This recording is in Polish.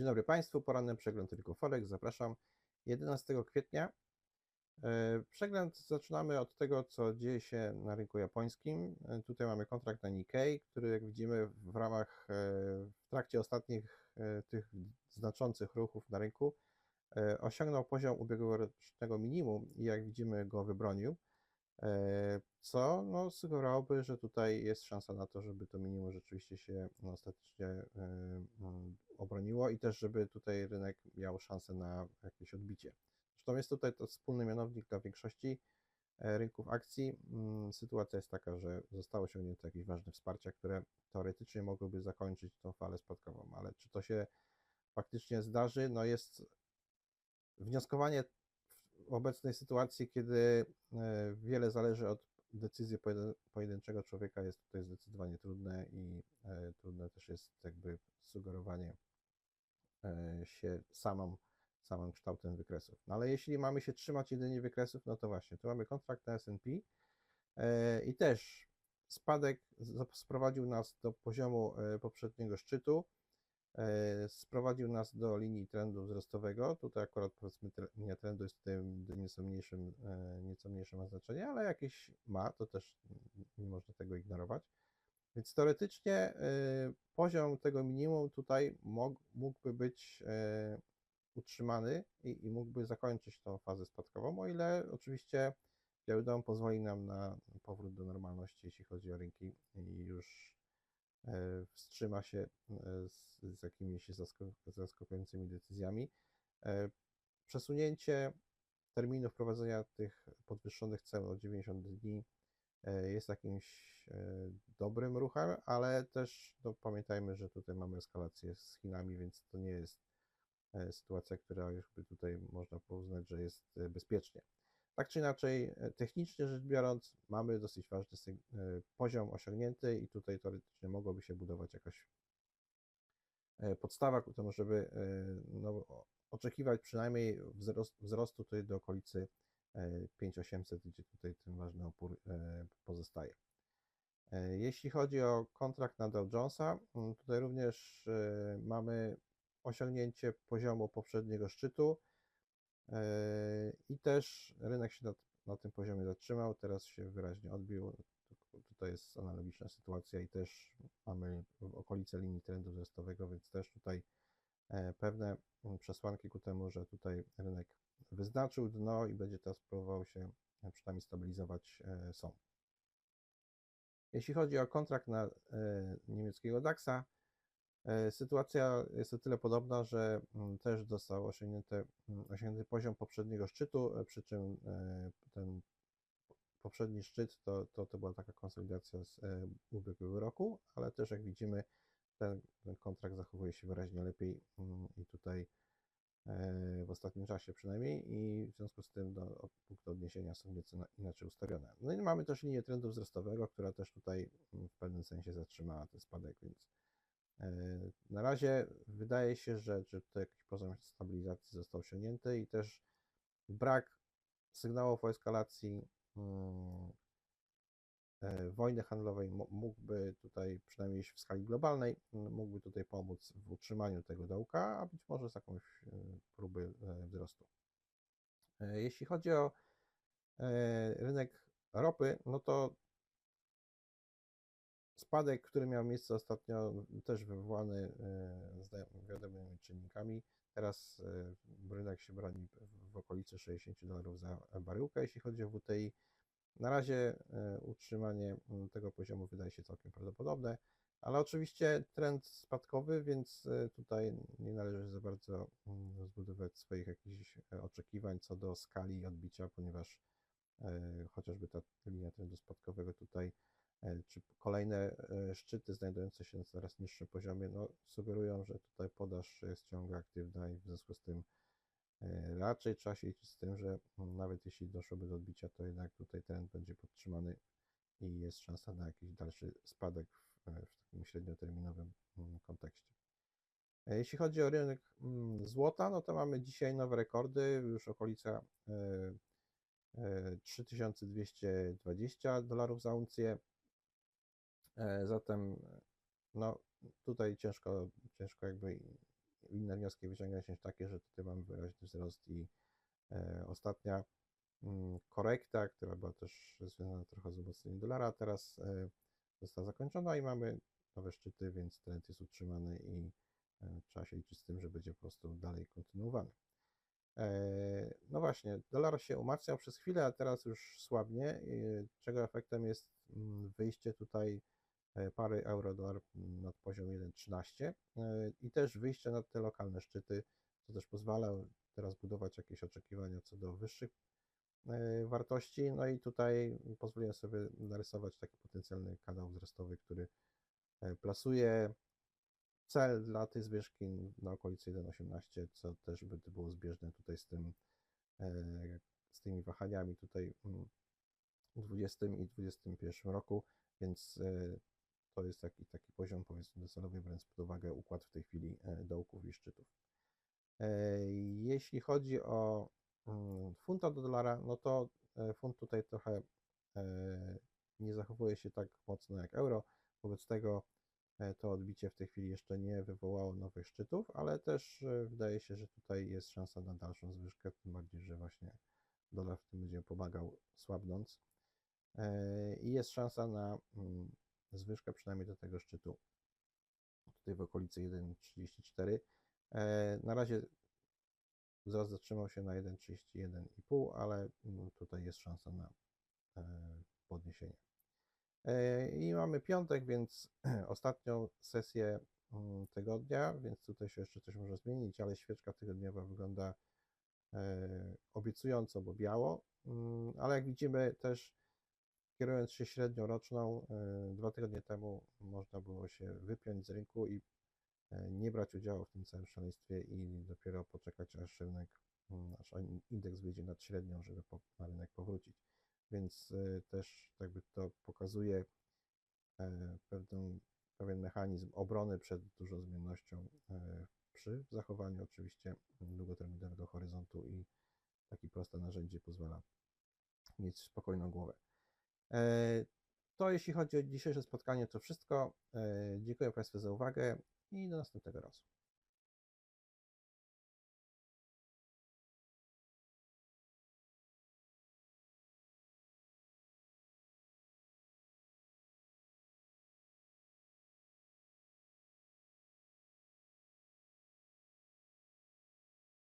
Dzień dobry Państwu, poranny przegląd rynku Forex. Zapraszam 11 kwietnia. E, Przegląd zaczynamy od tego, co dzieje się na rynku japońskim. E, Tutaj mamy kontrakt na Nikkei, który jak widzimy w ramach, e, w trakcie ostatnich tych znaczących ruchów na rynku osiągnął poziom ubiegłorocznego minimum i jak widzimy go wybronił, co no, sugerowałoby, że tutaj jest szansa na to, żeby to minimum rzeczywiście się no, ostatecznie e, mm, obroniło i też, żeby tutaj rynek miał szansę na jakieś odbicie. Zresztą jest tutaj to wspólny mianownik dla większości e, rynków akcji. Mm, Sytuacja jest taka, że zostało osiągnięte jakieś ważne wsparcia, które teoretycznie mogłyby zakończyć tą falę spadkową, ale czy to się faktycznie zdarzy? No jest wnioskowanie obecnej sytuacji, kiedy e, wiele zależy od decyzji pojedyn- pojedynczego człowieka, jest tutaj zdecydowanie trudne i e, trudne też jest jakby sugerowanie e, się samą, samym kształtem wykresów. No ale jeśli mamy się trzymać jedynie wykresów, no to właśnie, tu mamy kontrakt na S&P i też spadek sprowadził nas do poziomu poprzedniego szczytu, sprowadził nas do linii trendu wzrostowego. Tutaj akurat powiedzmy linia trendu jest tutaj nieco mniejszym, e, nieco znaczenie, ale jakieś ma, to też nie można tego ignorować. Więc teoretycznie e, poziom tego minimum tutaj mógłby być e, utrzymany i, i mógłby zakończyć tą fazę spadkową, o ile oczywiście Dom pozwoli nam na powrót do normalności, jeśli chodzi o rynki i już e, wstrzyma się e, z, z jakimiś zaskakującymi decyzjami. E, Przesunięcie terminu wprowadzenia tych podwyższonych cen o 90 dni e, jest jakimś e, dobrym ruchem, ale też no, pamiętajmy, że tutaj mamy eskalację z Chinami, więc to nie jest e, sytuacja, która już by tutaj można uznać, że jest e, bezpiecznie. Tak czy inaczej, e, technicznie rzecz biorąc, mamy dosyć ważny e, poziom osiągnięty i tutaj teoretycznie mogłoby się budować jakaś e, podstawa ku temu, żeby no, oczekiwać przynajmniej wzrost, wzrostu tutaj do okolicy e, 5800, gdzie tutaj ten ważny opór pozostaje. Jeśli chodzi o kontrakt na Dow Jonesa, mm, tutaj również mamy osiągnięcie poziomu poprzedniego szczytu i też rynek się na, na tym poziomie zatrzymał, teraz się wyraźnie odbił. Tu- Tutaj jest analogiczna sytuacja i też mamy w okolice linii trendu wzrostowego, więc też tutaj e, pewne mm, przesłanki ku temu, że tutaj rynek wyznaczył dno i będzie teraz próbował się e, przynajmniej stabilizować e, są. Jeśli chodzi o kontrakt na niemieckiego DAX-a, sytuacja jest o tyle podobna, że mm, też został osiągnięty, mm, osiągnięty poziom poprzedniego szczytu, e, przy czym e, ten poprzedni szczyt to, to, to była taka konsolidacja z e, ubiegłego roku, ale też jak widzimy, ten, ten kontrakt zachowuje się wyraźnie lepiej mm, i tutaj e, w ostatnim czasie przynajmniej i w związku z tym no, punkty odniesienia są nieco na- inaczej ustawione. No i mamy też linię trendu wzrostowego, która też tutaj w pewnym sensie zatrzymała ten spadek, więc e, na razie wydaje się, że, że tutaj jakiś poziom stabilizacji został osiągnięty i też brak sygnałów o eskalacji mm, e, wojny handlowej mógłby tutaj, przynajmniej w skali globalnej, mógłby tutaj pomóc w utrzymaniu tego dołka, a być może z jakąś e, próby e, wzrostu. E, Jeśli chodzi o e, rynek ropy, no to spadek, który miał miejsce ostatnio, też wywołany e, wiadomymi czynnikami. Teraz e, rynek się broni w- okolicy 60 dolarów za baryłkę, jeśli chodzi o WTI. Na razie e, utrzymanie tego poziomu wydaje się całkiem prawdopodobne, ale oczywiście trend spadkowy, więc tutaj nie należy za bardzo zbudować swoich jakichś oczekiwań co do skali odbicia, ponieważ chociażby ta linia trendu spadkowego tutaj, czy kolejne e, szczyty znajdujące się na coraz niższym poziomie, no, sugerują, że tutaj podaż jest ciągle aktywna i w związku z tym E, Raczej trzeba się liczyć z tym, że mm, nawet jeśli doszłoby do odbicia, to jednak tutaj trend będzie podtrzymany i jest szansa na jakiś dalszy spadek w, e, w takim średnioterminowym mm, kontekście. E, Jeśli chodzi o rynek mm, złota, no to mamy dzisiaj nowe rekordy, już okolica e, e, 3220 dolarów za uncję. E, Zatem no, tutaj ciężko, ciężko jakby inne wnioski wyciągnąć niż takie, że tutaj mamy wyraźny wzrost i e, ostatnia mm, korekta, która była też związana trochę z umocnieniem dolara, teraz e, została zakończona i mamy nowe szczyty, więc trend jest utrzymany i trzeba się liczyć z tym, że będzie po prostu dalej kontynuowany. No właśnie, dolar się umacniał przez chwilę, a teraz już słabnie, czego efektem jest mm, wyjście tutaj pary euro-dolar nad poziom 1,13 e, i też wyjście na te lokalne szczyty, co też pozwala teraz budować jakieś oczekiwania co do wyższych e, wartości. No i tutaj pozwoliłem sobie narysować taki potencjalny kanał wzrostowy, który e, plasuje cel dla tej zwyżki na okolicy 1,18, co też by było zbieżne tutaj z tym, e, z tymi wahaniami tutaj mm, w 20 i 21 roku, więc e, to jest taki, taki poziom powiedzmy docelowy, biorąc pod uwagę układ w tej chwili e, dołków i szczytów. E, Jeśli chodzi o mm, funta do dolara, no to e, funt tutaj trochę nie zachowuje się tak mocno jak euro, wobec tego to odbicie w tej chwili jeszcze nie wywołało nowych szczytów, ale też wydaje się, że tutaj jest szansa na dalszą zwyżkę, tym bardziej, że właśnie dolar w tym będzie pomagał słabnąc. I jest szansa na mm, zwyżkę przynajmniej do tego szczytu, tutaj w okolicy 1,34. E, Na razie wzrost zatrzymał się na 1,31,5, ale mm, tutaj jest szansa na e, podniesienie. E, I mamy piątek, więc ostatnią sesję mm, tygodnia, więc tutaj się jeszcze coś może zmienić, ale świeczka tygodniowa wygląda obiecująco, bo biało, Mm, ale jak widzimy też kierując się średnią roczną, e, dwa tygodnie temu można było się wypiąć z rynku i e, nie brać udziału w tym całym szaleństwie i dopiero poczekać, aż rynek, mm, aż indeks wyjdzie nad średnią, żeby po, na rynek powrócić. Więc e, też jakby to pokazuje pewną, pewien mechanizm obrony przed dużą zmiennością przy zachowaniu oczywiście długoterminowego horyzontu i takie proste narzędzie pozwala mieć spokojną głowę. E, To jeśli chodzi o dzisiejsze spotkanie, to wszystko. E, Dziękuję Państwu za uwagę i do następnego razu.